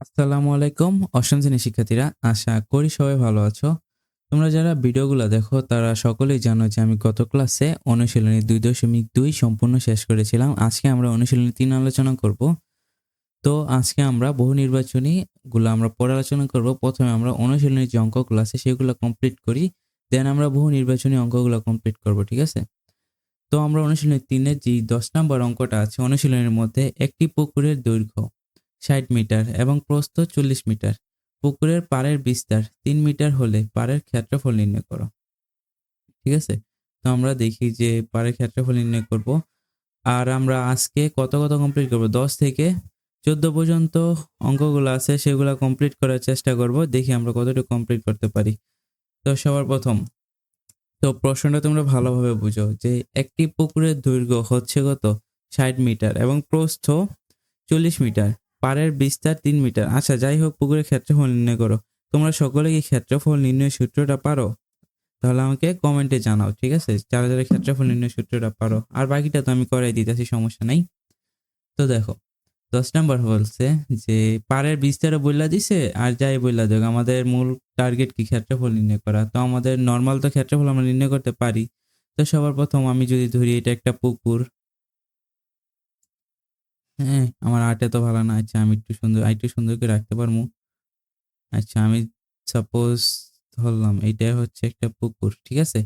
আসসালামু আলাইকুম। অষ্টম শ্রেণির শিক্ষার্থীরা, আশা করি সবাই ভালো আছো। তোমরা যারা ভিডিওগুলো দেখো, তারা সকলেই জানো যে আমি গত ক্লাসে অনুশীলনী দুই দশমিক দুই সম্পূর্ণ শেষ করেছিলাম। আজকে আমরা অনুশীলনী তিন আলোচনা করব। তো আজকে আমরা বহু নির্বাচনী গুলো আমরা পরে আলোচনা করব। প্রথমে আমরা অনুশীলনীর যে অঙ্কগুলো আছে সেগুলো কমপ্লিট করি। দেন আমরা বহু নির্বাচনী অঙ্কগুলো কমপ্লিট করব, ঠিক আছে? তো আমরা অনুশীলনী তিনের যে দশ নম্বর অঙ্কটা আছে, অনুশীলনীর মধ্যে একটি পুকুরের দৈর্ঘ্য ষাট মিটার এবং প্রস্থ চল্লিশ মিটার। পুকুরের পাড়ের বিস্তার তিন মিটার হলে পাড়ের ক্ষেত্রফল নির্ণয় করো। ঠিক আছে? তো আমরা দেখি যে পাড়ের ক্ষেত্রফল নির্ণয় করব। আর আমরা আজকে কত কত কমপ্লিট করব? দশ থেকে চোদ্দ পর্যন্ত অঙ্কগুলো আছে, সেগুলো কমপ্লিট করার চেষ্টা করব। দেখি আমরা কতটুকু কমপ্লিট করতে পারি। তো সবার প্রথম, তো প্রশ্নটা তোমরা ভালোভাবে বুঝো যে একটি পুকুরের দৈর্ঘ্য হচ্ছে কত? ষাট মিটার এবং প্রস্থ চল্লিশ মিটার। পাড়ের বিস্তার তিন মিটার। আচ্ছা যাই হোক, পুকুরের ক্ষেত্রফল নির্ণয় করো। তোমরা সকলে কি ক্ষেত্রফল নির্ণয় সূত্রটা পারো? তাহলে আমাকে কমেন্টে জানাও, ঠিক আছে? যারা যারা ক্ষেত্রফল নির্ণয় সূত্রটা পারো। আর বাকিটা তো আমি করাই দিতেছি, সমস্যা নাই। তো দেখো, দশ নম্বর বলছে যে, পাড়ের বিস্তারও বললা দিছে, আর যাই বললা দেখ আমাদের মূল টার্গেট কি ক্ষেত্রফল নির্ণয় করা? তো আমাদের নর্মাল তো ক্ষেত্রফল আমরা নির্ণয় করতে পারি। তো সবার প্রথম আমি যদি ধরি, এটা একটা পুকুর। হ্যাঁ আমার আর্ট এত ভালো না। আচ্ছা আমি একটু সুন্দর একটু সুন্দর করে রাখতে পারব? আচ্ছা আমি সাপোজ ধরলাম এটা হচ্ছে একটা পুকুর, ঠিক আছে?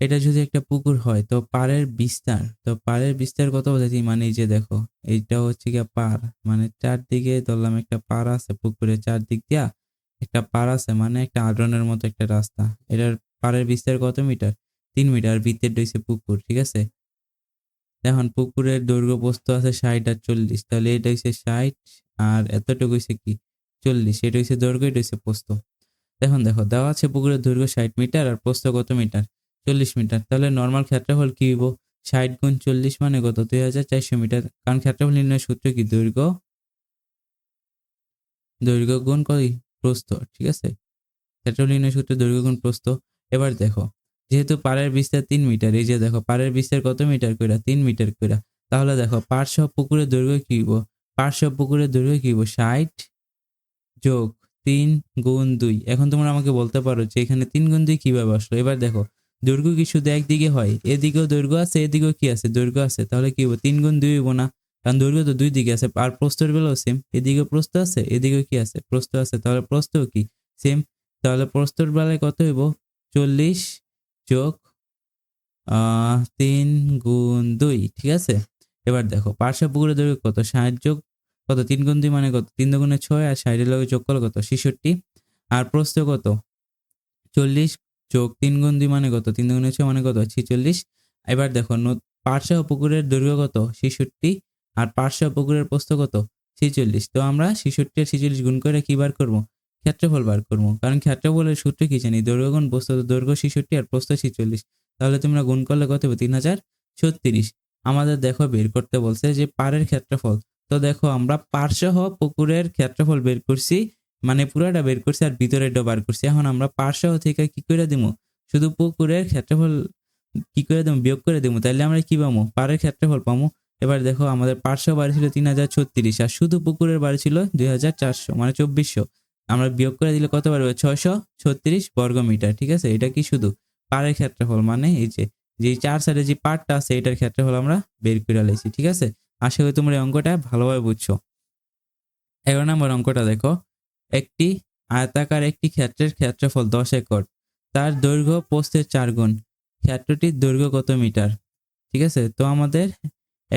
এটা যদি একটা পুকুর হয়, তো পাড়ের বিস্তার, তো পাড়ের বিস্তার কত বোঝাচ্ছি মানে এই যে দেখো, এইটা হচ্ছে গিয়ে পার মানে চারদিকে ধরলাম একটা পার আছে পুকুরের চারদিক দিয়া, একটা পার আছে মানে একটা আড্রনের মতো একটা রাস্তা। এটার পাড়ের বিস্তার কত মিটার? তিন মিটার ভিতরে রয়েছে পুকুর, ঠিক আছে? এখন পুকুরের দৈর্ঘ্য প্রস্থ আছে ষাট আর চল্লিশ। তাহলে এটা হচ্ছে ষাট আর এতটুকু হচ্ছে কি? চল্লিশ। এটা হচ্ছে দৈর্ঘ্য এটা হচ্ছে প্রস্থ। এখন দেখো, দেওয়া আছে পুকুরের দৈর্ঘ্য ষাট মিটার আর প্রস্থ কত মিটার? চল্লিশ মিটার। তাহলে নর্মাল ক্ষেত্রফল কি হইব? ষাট গুণ চল্লিশ মানে কত? দুই হাজার চারশো মিটার। কারণ ক্ষেত্রফল নির্ণয় সূত্র কি? দৈর্ঘ্য দৈর্ঘ্য গুণ কই? প্রস্থ, ঠিক আছে? ক্ষেত্রফল নির্ণয় সূত্র দৈর্ঘ্য গুণ প্রস্থ। এবার দেখো যেহেতু পাড়ের বিস্তার তিন মিটার, এই যে দেখো পাড়ের বিস্তার কত মিটার কইরা? তিন মিটার কইরা। তাহলে দেখো পার্শ্ব পুকুরের দৈর্ঘ্য কি হইব? পার্শ্ব পুকুরের দৈর্ঘ্য কি হইব? ষাট যোগ তিন গুণ দুই। এখন তোমরা আমাকে বলতে পারো যে এখানে তিন গুণ দুই কীভাবে আসলো? এবার দেখো, দৈর্ঘ্য কি শুধু একদিকে হয়? এদিকেও দৈর্ঘ্য আছে, এদিকেও কি আছে? দৈর্ঘ্য আছে। তাহলে কি হইব? তিন গুণ দুই হইব না? কারণ দৈর্ঘ্য তো দুই দিকে আছে। আর প্রস্তর বেলাও সেম এদিকে প্রস্থ আছে, এদিকেও কি আছে? প্রস্থ আছে। তাহলে প্রস্থও কি? সেম তাহলে প্রস্তর বেলায় কত হইব? চল্লিশ যোগ তিন গুণ দুই, ঠিক আছে? এবার দেখো পার্শ্ব পুকুরের দৈর্ঘ্য কত? ষাট যোগ কত? তিন গুণ দুই মানে কত? তিন দুগুণে ছয় আর ষাটের লগে যোগ করলে কত? ছেষট্টি। আর প্রস্থ কত? চল্লিশ যোগ তিন গুণ দুই মানে কত? তিন দুগুণে ছয় মানে কত? ছেচল্লিশ। এবার দেখো পার্শ্ব পুকুরের দৈর্ঘ্য কত? ছেষট্টি। আর পার্শ্ব পুকুরের প্রস্থ কত? ছেচল্লিশ। তো আমরা ছেষট্টি আর ছেচল্লিশ গুণ করে কি বার করব? ক্ষেত্রফল বার করব। কারণ ক্ষেত্রফলের সূত্র কি জানি? দৈর্ঘ্য গুণ দৈর্ঘ্য ছেষট্টি আর প্রস্থ ছেচল্লিশ। তাহলে তোমরা গুণ করলে কত হবে? তিন হাজার ছত্রিশ। আমাদের দেখো বের করতে বলছে যে পাড়ের ক্ষেত্রফল। তো দেখো আমরা পার্শ্বসহ পুকুরের ক্ষেত্রফল বের করছি মানে পুরাটা বের করছি আর ভিতরেরটা বার করছি। এখন আমরা পার্শ্বসহ থেকে কি করে দিব শুধু পুকুরের ক্ষেত্রফল কি করে দেবো বিয়োগ করে দেবো তাহলে আমরা কি পাবো পাড়ের ক্ষেত্রফল পাবো এবার দেখো আমাদের পার্শ্ব বাড়ি ছিল তিন হাজার ছত্রিশ আর শুধু পুকুরের বাড়ি ছিল দুই হাজার চারশো মানে চব্বিশশো। আমরা বিয়োগ করে দিলে কত পারবে ছয়শো ছত্রিশ বর্গ মিটার ঠিক আছে? এটা কি শুধু পাড়ের ক্ষেত্রফল মানে এই যে যে চার সাইডে যে পার্টটা আছে, এটার ক্ষেত্রফল আমরা বের করে লাইছি, ঠিক আছে? আশা করি তোমরা এই অঙ্কটা ভালোভাবে বুঝছ। এগারো নম্বর অঙ্কটা দেখো। একটি আয়তাকার একটি ক্ষেত্রের ক্ষেত্রফল দশ একর, তার দৈর্ঘ্য পোস্তের চার গুণ, ক্ষেত্রটির দৈর্ঘ্য কত মিটার, ঠিক আছে? তো আমাদের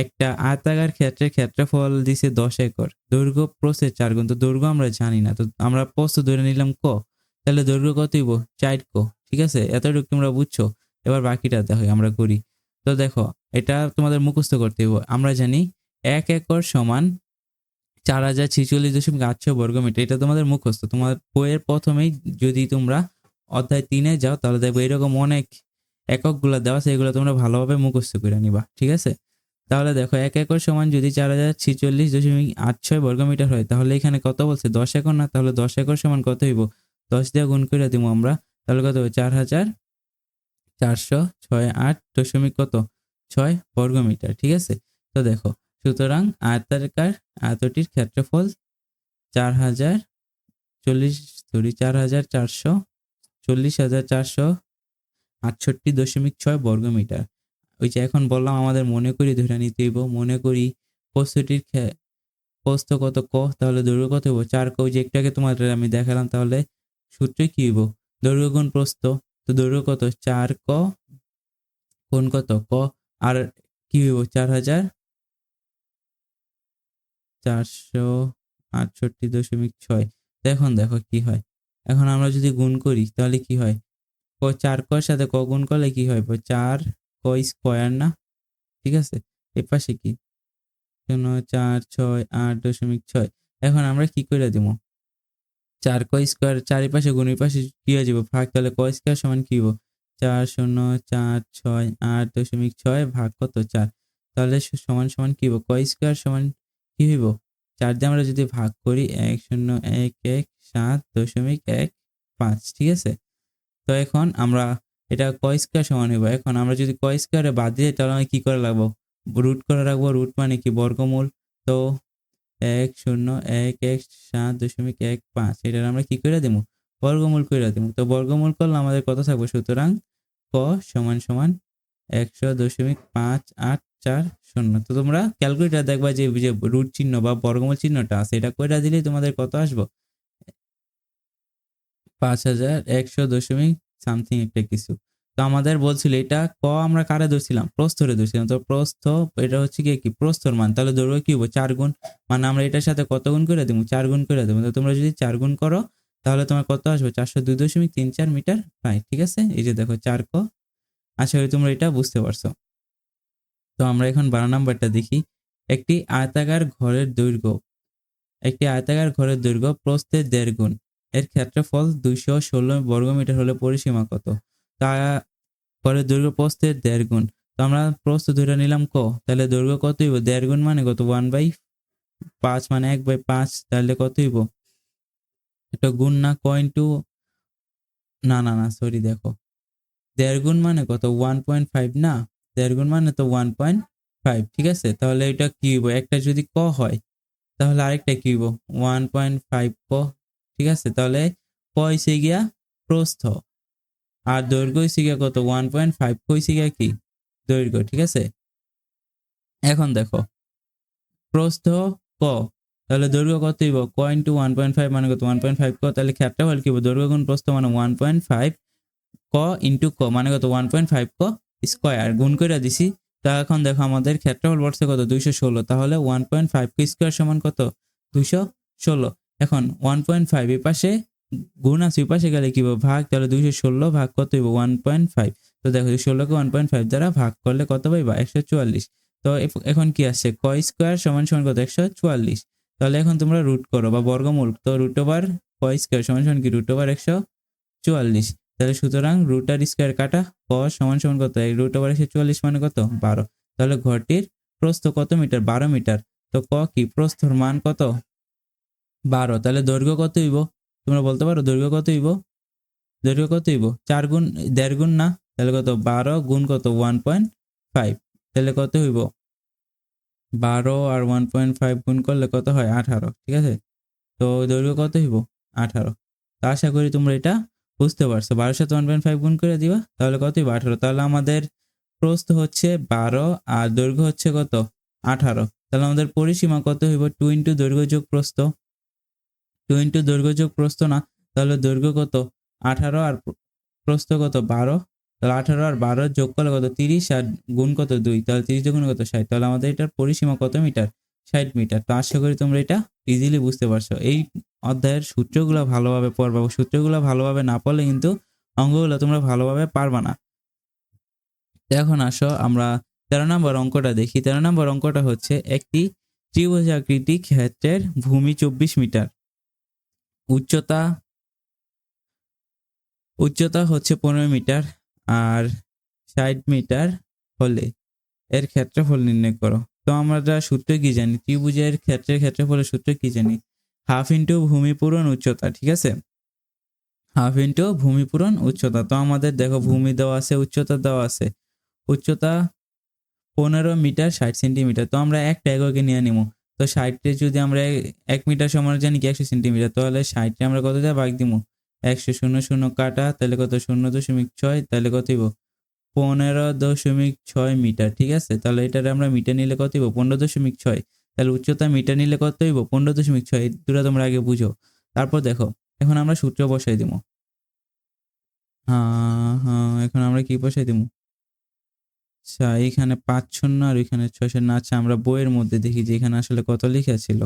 একটা আয়তাকার ক্ষেত্রে ক্ষেত্রফল দিছে দশ একর। দৈর্ঘ্য প্রস্থের চার গুণ। তো দৈর্ঘ্য আমরা জানি না। তো আমরা প্রস্থ ধরে নিলাম ক। তাহলে দৈর্ঘ্য কত হইব? চার ক। ঠিক আছে? এতটুকু তোমরা বুঝছ? এবার বাকিটা দেখো, আমরা করি। তো দেখো, এটা তোমাদের মুখস্থ করতে হইব। আমরা জানি এক একর সমান চার হাজার ছিচল্লিশ দশমিক আটশো বর্গ মিটার। এটা তোমাদের মুখস্থ। তোমার বইয়ের প্রথমেই যদি তোমরা অধ্যায় তিনে যাও, তাহলে দেখব এরকম অনেক এককগুলো দেওয়া আছে। এগুলো তোমরা ভালোভাবে মুখস্থ করে নিবা। ঠিক আছে? তাহলে দেখো, এক একর সমান যদি চার হাজার ছিচল্লিশ দশমিক আট ছয় বর্গ মিটার হয়, তাহলে এখানে কত বলছে? দশ একর না? তাহলে দশ একর সমান কত হইব? দশ দিয়ে গুণ করে দিব আমরা। তাহলে কত হবে চার হাজার চারশো ছয় আট দশমিক কত? ছয় বর্গ মিটার ঠিক আছে? তো দেখো, সুতরাং আয়তাকার আয়তটির ক্ষেত্রফল চার হাজার চল্লিশ সরি চার হাজার চারশো চল্লিশ হাজার চারশো আটষট্টি দশমিক ছয় বর্গমিটার। ওই যে এখন বললাম আমাদের মনে করি ধরে নিতে হইব, মনে করি প্রস্তুতির প্রস্থ কত ক, তাহলে দৈর্ঘ্য কত হইব? চার ক যে একটাকে তোমাদের আমি দেখালাম, তাহলে সূত্রে কি হইব? দৈর্ঘ্য গুণ প্রস্থ, তো দৈর্ঘ্য কত? চার ক কোন কত? ক, আর কি হইব? চার হাজার চারশো আটষট্টি দশমিক ছয়। এখন দেখো কি হয়। এখন আমরা যদি গুণ করি, তাহলে কি হয়? ক, চার কর সাথে ক গুণ করলে কি হয়? চার ক স্কোয়ার না? ঠিক আছে? এ পাশে কি? শূন্য, চার, ছয়, আট দশমিক ছয়। এখন আমরা কি করে দিব চার ক স্কোয়ার চারিপাশে গুণের পাশে কি হয়ে যাব ভাগ তাহলে ক স্কোয়ার সমান কি হব চার, শূন্য, চার, ছয়, আট দশমিক ছয় ভাগ কত? চার। তাহলে সমান সমান কি হব ক স্কোয়ার সমান কি হইব? চার দিয়ে আমরা যদি ভাগ করি, এক, শূন্য, এক এক, সাত দশমিক এক, পাঁচ। ঠিক আছে? তো এখন আমরা এটা ক স্কোয়ার সমান হইব? এখন আমরা যদি ক স্কোয়ারে বাদ দিই, তাহলে আমরা কি করে রাখব? রুট করে রাখব? রুট মানে কি? বর্গমূল। তো এক শূন্য এক এক সাত দশমিক এক পাঁচ, এটার আমরা কী করে দেবো বর্গমূল করে দেবো তো বর্গমূল করলে আমাদের কত থাকবে? সুতরাং ক সমান সমান একশো দশমিক পাঁচ আট চার শূন্য। তো তোমরা ক্যালকুলেটার দেখবা যে যে রুট চিহ্ন বা বর্গমূল চিহ্নটা আছে, এটা কইরা দিলেই তোমাদের কত আসব? পাঁচ হাজার একশো দশমিক সামথিং একটা কিছু। তো আমাদের বলছিল, এটা ক আমরা কারে ধরছিলাম? প্রস্থরে ধরছিলাম। তো প্রস্থ, এটা হচ্ছে কি কি? প্রস্থর মান। তাহলে দৈর্ঘ্য কি হব? চার গুণ। মানে আমরা এটার সাথে কত গুণ করে দেবো? চার গুণ করে দেবো। তো তোমরা যদি চার গুণ করো, তাহলে তোমার কত আসবে? চারশো দুই দশমিক তিন চার মিটার? প্রায় ঠিক আছে? এই যে দেখো, চার ক। আশা করি তোমরা এটা বুঝতে পারছ। তো আমরা এখন বারো নাম্বারটা দেখি। একটি আয়তাকার ঘরের দৈর্ঘ্য। একটি আয়তাকার ঘরের দৈর্ঘ্য প্রস্থের দেড় গুণ। এর ক্ষেত্রফল দুইশো ষোলো বর্গমিটার হলে পরিসীমা কত? তা ঘরের দৈর্ঘ্য প্রস্থের দেড় গুণ। তো আমরা প্রস্থ ধরে নিলাম ক। তাহলে দৈর্ঘ্য কত হইব? দেড় গুণ মানে কত? ওয়ান বাই পাঁচ মানে এক বাই পাঁচ, তাহলে কত হইব? এটা গুণ না ক ইন্টু না না না সরি দেখো। দেড় গুণ মানে কত? ওয়ান পয়েন্ট ফাইভ না? দেড় গুণ মানে তো ওয়ান পয়েন্ট ফাইভ ঠিক আছে? তাহলে এটা কি হইব? একটা যদি ক হয়, তাহলে আরেকটা কি হইব? ওয়ান পয়েন্ট ফাইভ ক। ঠিক আছে? তাহলে ক হইছে গিয়া? প্রস্থ। আর দৈর্ঘ্য হইছে গিয়া কত? ওয়ান পয়েন্ট ফাইভ হইছে গিয়া কি? দৈর্ঘ্য, ঠিক আছে? এখন দেখো। প্রস্থ ক। তাহলে দৈর্ঘ্য কত হইব? ক ইন্টু ওয়ান পয়েন্ট ফাইভ মানে কত? ওয়ান পয়েন্ট ফাইভ ক। তাহলে ক্ষেত্রফল কি হইব? দৈর্ঘ্য গুণ প্রস্থ মানে ওয়ান পয়েন্ট ফাইভ ক ইন্টু ক মানে কত? ওয়ান পয়েন্ট ফাইভ ক স্কোয়ার গুণ করে দিছি, তা এখন দেখো আমাদের ক্ষেত্রফল বলছে কত? দুইশো ষোলো। তাহলে ওয়ান পয়েন্ট ফাইভ কে স্কোয়ার সমান কত? দুইশো ষোলো। এখন ওয়ান পয়েন্ট ফাইভ এ পাশে গুণ আছে, ওই পাশে গেলে কি? ভাগ, তাহলে দুইশো ষোলো ভাগ কত হইব ওয়ান পয়েন্ট ফাইভ তো দেখো ষোলোকে ওয়ান পয়েন্ট ফাইভ দ্বারা ভাগ করলে কত পাইবা? একশো চুয়াল্লিশ। তো এখন কি আসছে? ক স্কোয়ার সমান সমান কত? একশো চুয়াল্লিশ। তাহলে এখন তোমরা রুট করো বা বর্গমূল। তো রুট ওভার ক স্কোয়ার সমান সমান কি? রুট ওভার একশো চুয়াল্লিশ। তাহলে সুতরাং রুট আর স্কোয়ার কাটা ক সমান সমান কত? রুট ওভার একশো চুয়াল্লিশ মানে কত? বারো। তাহলে ঘরটির প্রস্থ কত মিটার? বারো মিটার। তো ক কি? প্রস্থর মান কত? বারো, তাহলে দৈর্ঘ্য কত হইব? তোমরা বলতে পারো দৈর্ঘ্য কত হইব? দৈর্ঘ্য কত হইব? চার গুণ, দেড় গুণ না? তাহলে কত? বারো গুণ কত? ওয়ান পয়েন্ট ফাইভ তাহলে কত হইব? বারো আর ওয়ান পয়েন্ট ফাইভ গুণ করলে কত হয়? আঠারো। ঠিক আছে? তো দৈর্ঘ্য কত হইব? আঠারো। তো আশা করি তোমরা এটা বুঝতে পারছ। বারোর সাথে ওয়ান পয়েন্ট ফাইভ গুণ করে দিবা, তাহলে কত হইব? আঠারো। তাহলে আমাদের প্রস্থ হচ্ছে বারো আর দৈর্ঘ্য হচ্ছে কত? আঠারো। তাহলে আমাদের পরিসীমা কত হইব? টু ইন্টু দৈর্ঘ্য যোগ প্রস্থ। টু ইন্টু দৈর্ঘ্য যোগ প্রস্থ না, তাহলে দৈর্ঘ্য কত? আঠারো আর প্র- প্রস্থ কত? বারো। তাহলে আঠারো আর বারো যোগ করলে কত? তিরিশ আর গুণ কত? দুই। তাহলে তিরিশ গুণ কত? ষাট। তাহলে আমাদের এটার পরিসীমা কত মিটার? ষাট মিটার। তো আশা করি তোমরা এটা ইজিলি বুঝতে পারছ। এই অধ্যায়ের সূত্রগুলো ভালোভাবে পড়বা। সূত্রগুলো ভালোভাবে না পড়লে কিন্তু অঙ্কগুলো তোমরা ভালোভাবে পারবা না। এখন আসো আমরা তেরো নম্বর অঙ্কটা দেখি। তেরো নম্বর অঙ্কটা হচ্ছে একটি ত্রিভুজাকৃতি ক্ষেত্রের ভূমি চব্বিশ মিটার। উচ্চতা উচ্চতা হচ্ছে পনেরো মিটার আর ষাট মিটার হলে এর ক্ষেত্রফল নির্ণয় করো। তো আমরা সূত্র কি জানি? ত্রিভুজের ক্ষেত্রের ক্ষেত্রফলের সূত্র কি জানি? হাফ ইন্টু ভূমি পূরণ উচ্চতা, ঠিক আছে? হাফ ইন্টু ভূমি পূরণ উচ্চতা। তো আমাদের দেখো ভূমি দেওয়া আছে, উচ্চতা দেওয়া আছে। উচ্চতা পনেরো মিটার ষাট সেন্টিমিটার। তো আমরা একটা এককে নিয়ে নিব। তো ষাটে যদি আমরা এক মিটার সমান জানি কি একশো সেন্টিমিটার? তাহলে ষাটে আমরা কত দেওয়া ভাগ দিব একশো শূন্য শূন্য কাটা, তাহলে কত? শূন্য দশমিক ছয়, তাহলে কত হইব? পনেরো দশমিক ছয় মিটার, ঠিক আছে? তাহলে এটারে আমরা মিটার নিলে কত হইব? পনেরো দশমিক ছয়। তাহলে উচ্চতা মিটার নিলে কত হইব? পনেরো দশমিক ছয় দুটো তোমরা আগে বুঝো। তারপর দেখো, এখন আমরা সূত্র বসাই দিব হ্যাঁ হ্যাঁ এখন আমরা কি বসাই দিব আচ্ছা এখানে পাঁচ শূন্য আর এখানে ছয় শূন্য। আচ্ছা আমরা বইয়ের মধ্যে দেখি যে এখানে আসলে কত লেখা ছিল।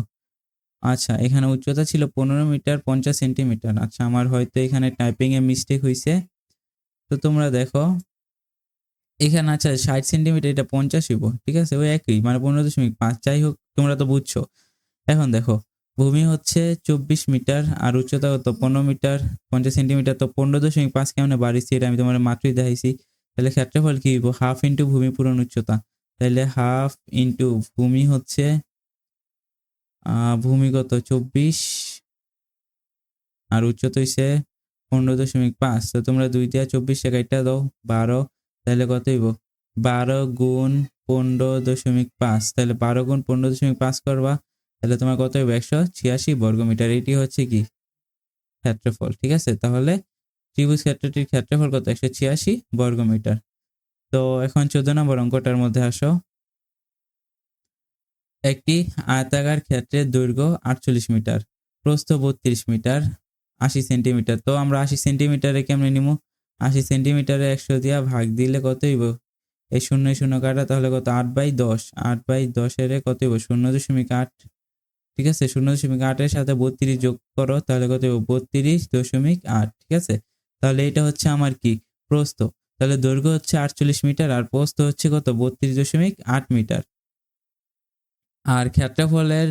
আচ্ছা এখানে উচ্চতা ছিল পনেরো মিটার পঞ্চাশ সেন্টিমিটার। আচ্ছা আমার হয়তো এখানে টাইপিং এ মিস্টেক হয়েছে তো তোমরা দেখো, এখানে আচ্ছা ষাট সেন্টিমিটার এটা পঞ্চাশ হইব, ঠিক আছে? ওই একই মানে পনেরো দশমিক পাঁচ, যাই হোক, তোমরা তো বুঝছ। এখন দেখো, ভূমি হচ্ছে চব্বিশ মিটার আর উচ্চতা কত? পনেরো মিটার, পঞ্চাশ সেন্টিমিটার, তো পনেরো দশমিক পাঁচ কেমন বাড়িয়েছি? এটা আমি তোমার মাত্রই দেখাইছি। তাহলে ক্ষেত্রফল কি? হাফ ইন্টু ভূমি পূরণ উচ্চতা। তাহলে হাফ ইন্টু ভূমি হচ্ছে আহ, ভূমি কত চব্বিশ আর উচ্চতা হইছে পনেরো দশমিক পাঁচ। তো তোমরা দুই দিয়া চব্বিশ টাকাটা দাও বারো তাহলে কত হইব? বারো গুণ পনেরো দশমিক পাঁচ। তাহলে বারো গুণ পনেরো দশমিক পাঁচ করবা তাহলে তোমার কত হইব? একশো ছিয়াশি বর্গমিটার। এটি হচ্ছে কি? ক্ষেত্রফল ঠিক আছে? তাহলে ত্রিভুজ ক্ষেত্রটির ক্ষেত্রফল কত? একশো ছিয়াশি বর্গমিটার তো এখন চোদ্দ নম্বর অঙ্কটার মধ্যে আসো। একটি আয়তাকার ক্ষেত্রের দৈর্ঘ্য আটচল্লিশ মিটার, প্রস্থ বত্রিশ মিটার, আশি সেন্টিমিটার। তো আমরা আশি সেন্টিমিটারে কেমনে নিব আশি সেন্টিমিটারে একশো দিয়া ভাগ দিলে কত হইব? এই শূন্য শূন্য কাটা তাহলে কত? আট বাই দশ। আট বাই দশের কত হইব? শূন্য দশমিক আট। ঠিক আছে? শূন্য দশমিক আটের সাথে বত্রিশ যোগ করো তাহলে কত হইব? বত্রিশ দশমিক আট। ঠিক আছে? তাহলে এটা হচ্ছে আমার কি? প্রস্থ। তাহলে দৈর্ঘ্য হচ্ছে আটচল্লিশ মিটার আর প্রস্থ হচ্ছে কত? বত্রিশ দশমিক আট মিটার। আর ক্ষেত্রফলের,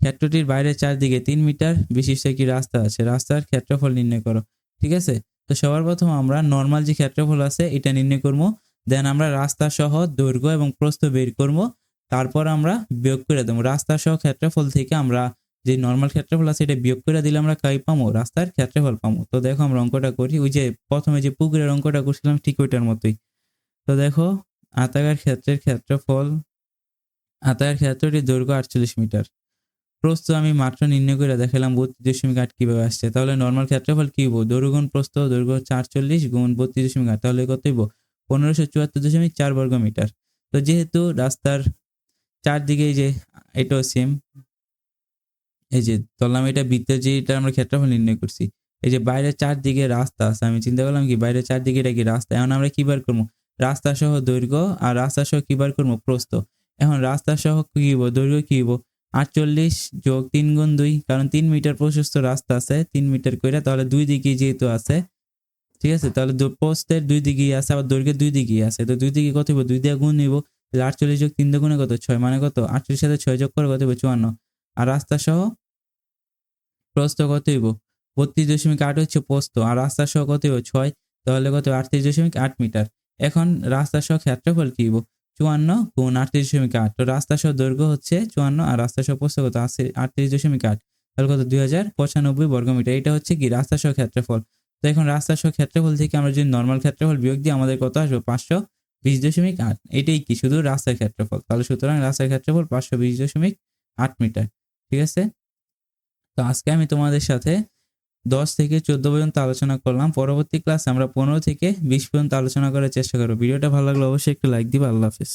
ক্ষেত্রটির বাইরে চারদিকে তিন মিটার বিশিষ্ট একটি রাস্তা আছে। রাস্তার ক্ষেত্রফল নির্ণয় করো, ঠিক আছে? তো সবার প্রথম আমরা নর্মাল যে ক্ষেত্রফল আছে, এটা নির্ণয় করব। দেন আমরা রাস্তা সহ দৈর্ঘ্য এবং প্রস্থ বের করব। তারপর আমরা বিয়োগ করে দেবো। রাস্তা সহ ক্ষেত্রফল থেকে আমরা যে নর্মাল ক্ষেত্রফল আছে, এটা বিয়োগ করে দিলে আমরা কাই পাবো রাস্তার ক্ষেত্রফল পাবো তো দেখো আমরা অঙ্কটা করি, ওই যে প্রথমে যে পুকুরের অঙ্কটা করছিলাম ঠিক ওইটার মতোই। তো দেখো, আতাকার ক্ষেত্রের ক্ষেত্রফল, আতাকার ক্ষেত্রটির দৈর্ঘ্য আটচল্লিশ মিটার। প্রস্থ আমি মাত্র নির্ণয় করে দেখালাম বত্রিশ দশমিক আট কীভাবে আসছে। তাহলে নর্মাল ক্ষেত্রফল কি হব দৈর্ঘ্য গুণ প্রস্থ, দৈর্ঘ্য চারচল্লিশ গুণ বত্রিশ দশমিক আট, তাহলে কত হইব? পনেরোশো চুয়াত্তর দশমিক চার বর্গ মিটার তো যেহেতু রাস্তার চারদিকে যে, এটাও সেম এই যে ধরলাম এটা বৃত্তের যে এটা আমরা ক্ষেত্রফল নির্ণয় করছি, এই যে বাইরের চারদিকে রাস্তা আছে, আমি চিন্তা করলাম কি বাইরের চারদিকে এটা কি রাস্তা? এখন আমরা কি বার করব? রাস্তা সহ দৈর্ঘ্য আর রাস্তা সহ কি বার করব? প্রস্থ। এখন রাস্তা সহ কি দৈর্ঘ্য কি হইব? আটচল্লিশ যোগ তিন গুণ দুই, কারণ তিন মিটার প্রশস্ত রাস্তা আছে, তিন মিটার করে তাহলে দুই দিকে যেহেতু আছে, ঠিক আছে? তাহলে পোস্টের দুই দিকেই আছে, আবার দৈর্ঘ্যের দুই দিকেই আছে, তো দুই দিকে কত হইব? দুই দিয়ে গুণ নিব আটচল্লিশ যোগ তিন দিয়ে গুণে কত? ছয় মানে কত? আটচল্লিশ সাথে ছয় যোগ করে কত হইব? চুয়ান্ন। আর রাস্তা সহ প্রস্থ কত হইব? বত্রিশ দশমিক আট হচ্ছে প্রস্থ, আর রাস্তা সহ কত হইব? ছয়, তাহলে কত আটত্রিশ দশমিক আট মিটার। এখন রাস্তা সহ ক্ষেত্রফল কি হইব? চুয়ান্ন গুণ আটত্রিশ দশমিক আট। তো রাস্তা সহ দৈর্ঘ্য হচ্ছে চুয়ান্ন, আর রাস্তা সহ প্রস্থ কত? আশি- আটত্রিশ দশমিক আট। তাহলে কত? দুই হাজার পঁচানব্বই বর্গমিটার এটা হচ্ছে কি? রাস্তা সহ ক্ষেত্রফল। তো এখন রাস্তা সহ ক্ষেত্রফল থেকে আমরা যদি নর্মাল ক্ষেত্রফল বিয়োগ দিই, আমাদের কত আসবে? পাঁচশো বিশ দশমিক আট। এটাই কি? শুধু রাস্তার ক্ষেত্রফল। তাহলে সুতরাং রাস্তার ক্ষেত্রফল পাঁচশো বিশ দশমিক আট মিটার। ঠিক আছে? তো আজকে আমি তোমাদের সাথে দশ থেকে চোদ্দ পর্যন্ত আলোচনা করলাম। পরবর্তী ক্লাসে আমরা পনেরো থেকে বিশ পর্যন্ত আলোচনা করার চেষ্টা করব। ভিডিওটা ভালো লাগলে অবশ্যই একটু লাইক দিবা। আল্লাহ হাফিজ।